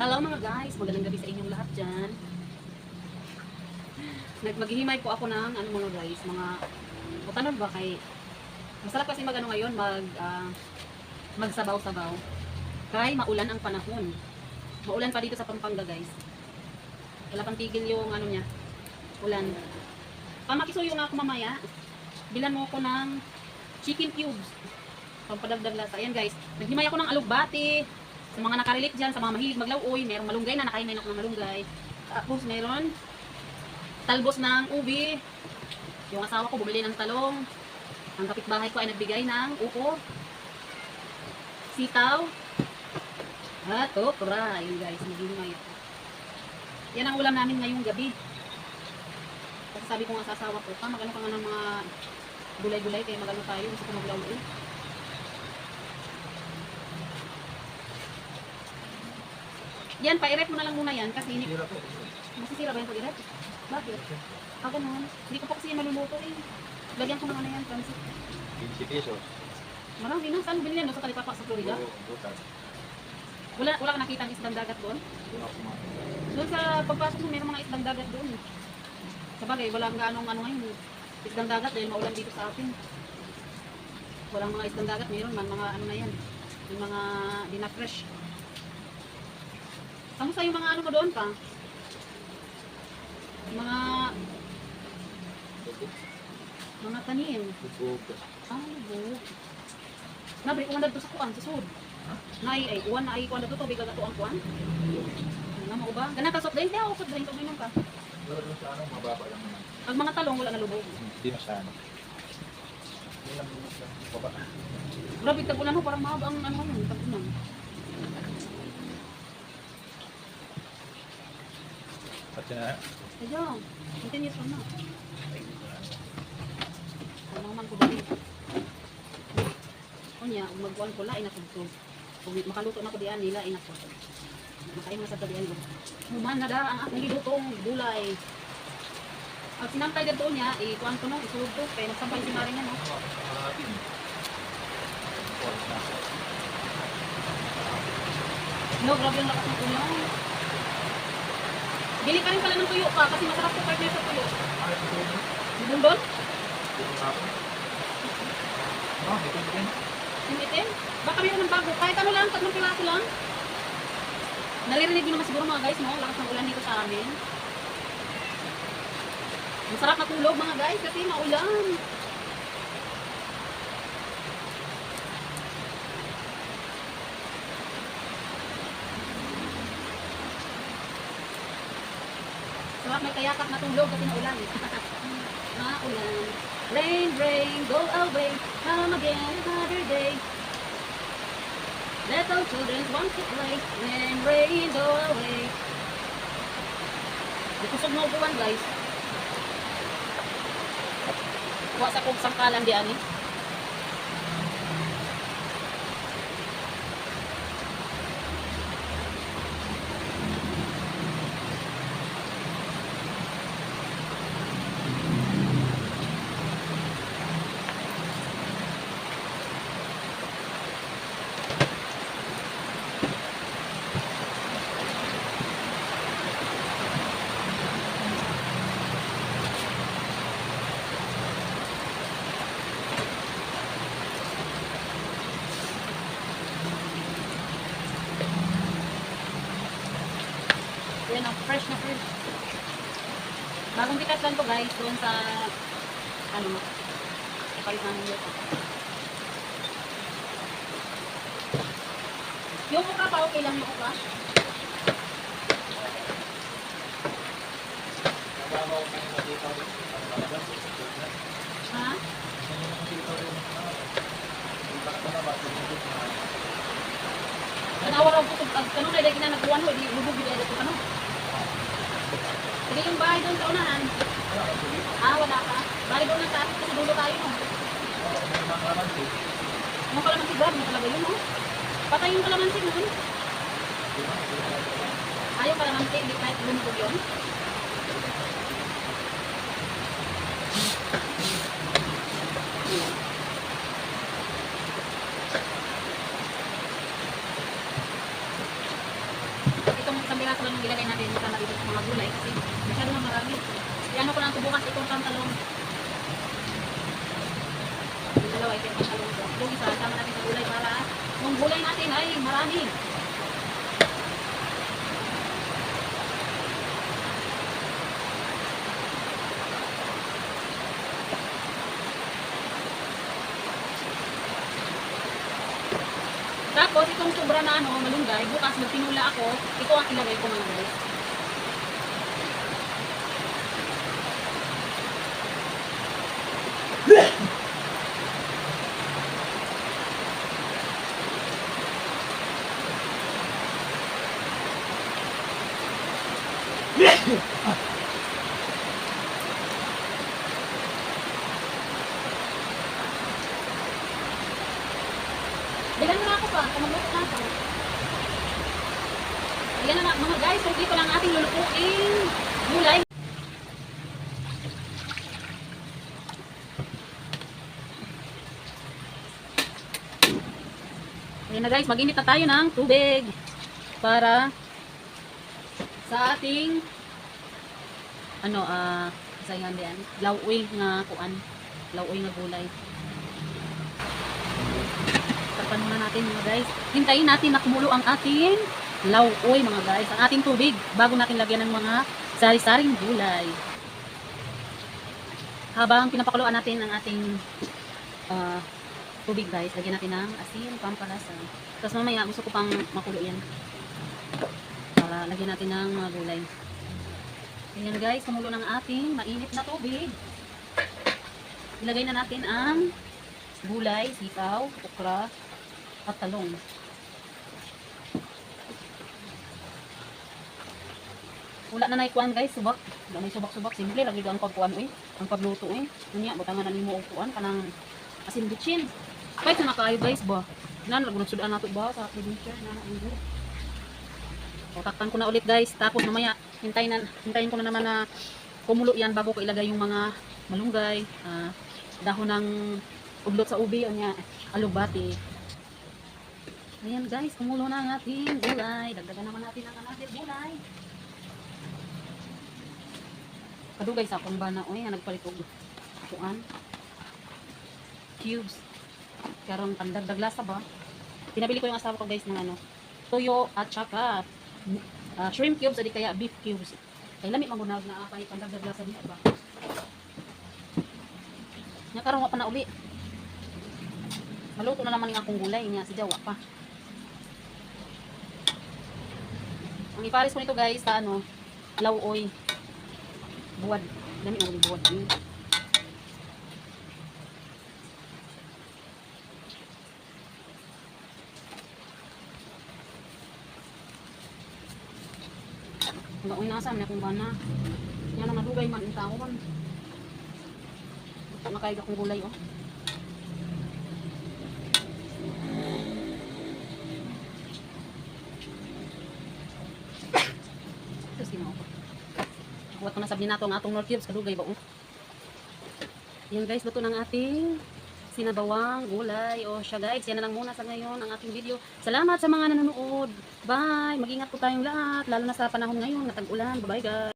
Hello mga guys, magandang gabi sa inyong lahat dyan. Nagmaghihimay po ako ng ano mga guys, mga butanon ba kay masarap kasi mag ano ngayon, mag ah, magsabaw-sabaw. Kay maulan ang panahon. Maulan pa dito sa Pampanga guys. Wala pang tigil yung ano niya, ulan. Pamakisuyo nga ako mamaya. Bilan mo ako ng chicken cubes. Pampadagdag lasa. Ayan guys, naghimay ako ng alugbati, sa mga nakarelate dyan, sa mga mahilig maglauoy, merong malunggay na nakain na ng malunggay. Tapos meron talbos ng ubi. Yung asawa ko bumili ng talong. Ang kapitbahay ko ay nagbigay ng upo. Sitaw. At okra. Yun guys, naghihimay ako. Yan ang ulam namin ngayong gabi. Kasi sabi ko nga sa asawa ko, pa magano ka nga ng mga gulay-gulay, kaya magano tayo, gusto ko maglauoy. Yan, pa-erect mo na lang muna yan kasi hindi. Masisira ba yung pag-irap? Bakit? Ako naman. Hindi ko pa kasi maluluto eh. Lagyan ko na nga na yan, Francis. 20 pesos. Marami na. Saan binili yan? Sa Talipapa, sa Florida? Wala, wala ka nakita ng isdang dagat doon? Doon sa pagpasok mo, mayroong mga isdang dagat doon. Sa bagay, walang ganong ano ngayon. Isdang dagat dahil maulan dito sa atin. Walang mga isdang dagat, mayroon man mga ano na yan. Yung mga di na fresh. Kamusta yung mga ano mo doon pa? Mga mga tanim. Bubog. Ah, lubog. Nabre, kung nandito sa kuan, sa sud. Nay, ay, kuan na ay, kuan na to, agad to ang kuan. Ano mo ba? Ganun ka, soft drink, di ako soft drink, tuminom ka. Dun sa ano, mababa lang naman. Ang mga talong, wala na lubog. Hindi na sa ano. Hindi. Grabe, tagulan ho, parang mahaba ang ano tagulan. Na. Kaya, continuous pa na. Ano naman ko dali. Magkuhan ko, lain ako to. Makaluto na ko diyan, nila, ina ko. Makain na sa tabihan ko. Human na da, ang aking nilutong gulay. Ang sinamtay dito niya, ikuhan ko no, isulod ko. Kaya nagsampay si Maring ano. No, grabe yung lakas ng ulan. Bili ka rin pala ng tuyo pa, kasi masarap ko partner sa tuyo. Doon. Ah, ito din. yung itim. Baka mayroon ng bago. Kahit ano lang, tatlong piraso lang. Naririnig nyo naman siguro mga guys, no? Lakas ng ulan dito sa amin. Masarap matulog mga guys kasi maulan. Sarap may kayakap na tulog kasi maulan. maulan. Rain, rain, go away. Come again another day. Little children want to play. Rain, rain, go away. Di kusog mo upuan guys. Kuha sa kong sangkalan di ani. Yan ang fresh na fresh. Bagong bitas lang to guys, doon sa ano mo. Kapalit namin dito. Yung mukha pa, okay lang yung mukha? Ha? Ano. Tanawa raw po, kanong na na nagkuhan ho, di lubog yung dito kanong. Sige yung bahay doon sa unahan. Wala ka tuloy. Ah, wala ka. Bahay doon lang sa akin kasi dulo tayo no. Wala ka naman naman eh. Yung kalamansi grab mo talaga yun no. Patay yung kalamansi nun. Di ba? Di ba? Ayaw kalamansi, hindi kahit lumubog yun. Itong piraso lang yung ilagay natin sa dito sa mga gulay kasi masyado na marami. Yan ko lang ito bukas itong pantalon. Yung dalawa ito yung pantalon ko. Yung isa, sama natin sa gulay para yung gulay natin ay marami. Tapos itong sobra na ano, malunggay, bukas magtinula ako, ito ang ilagay ko mga guys. Bilan mo na ako pa, kumagluto na ako. Ayan na na, mga guys, so dito lang ating lulutuin gulay. Ayan na guys, mag-init na tayo ng tubig para sa ating ano, ah, uh, yan diyan, lauoy nga kuan, lauoy nga gulay. Tapan muna natin mga guys. Hintayin natin na kumulo ang ating lauoy mga guys. Ang ating tubig bago natin lagyan ng mga sari-saring gulay. Habang pinapakuluan natin ang ating ah, tubig guys, lagyan natin ng asin, pampalasa. Tapos mamaya gusto ko pang makulo yan. Para lagyan natin ng mga gulay. Ayan guys, kumulo ng ating mainit na tubig. Ilagay na natin ang gulay, sitaw, okra, at talong. Wala na naikuan guys, subak. Wala na subak-subak. Simple, lagi ang pagkuan eh. Ang pagluto eh. Kunya, butangan na nimo kuan kanang asin bitchin. Kahit sa nakaayo guys ba. Nan, lagu nagsudaan nato ba sa probinsya na na ang takpan ko na ulit guys. Tapos mamaya, hintayin, na, hintayin ko na naman na kumulo yan bago ko ilagay yung mga malunggay, ah, dahon ng udlot sa ubi, o niya, alubati. Ayan guys, kumulo na ang ating gulay. Dagdagan naman natin ang ating gulay. Kadugay sa akong bana, oy, nga nagpalit og kuan. Cubes. Karon pandagdag lasa ba? Pinabili ko yung asawa ko guys ng ano, toyo at saka ah, shrimp cubes adi kaya beef cubes. Kay lami mangunag na apay pandagdag lasa diha ba. Nya karon wa uli. Maluto na naman ng akong gulay niya si Jawa pa. Ang ipares ko nito guys sa ano, lauoy. Buwad. Dami ang buwad. Mm. Wala ko inasam na kung bana. Yan ang nadugay man ang taon. Ito nakaiga akong gulay oh. Ito si mo. Kuha ko na sabi nato ang atong North Cubes kadugay ba oh. Yan guys, luto ng ating sinabawang gulay. O siya guys, yan na lang muna sa ngayon ang ating video. Salamat sa mga nanonood. Bye! Mag-ingat po tayong lahat, lalo na sa panahon ngayon na tag-ulan. Bye-bye guys!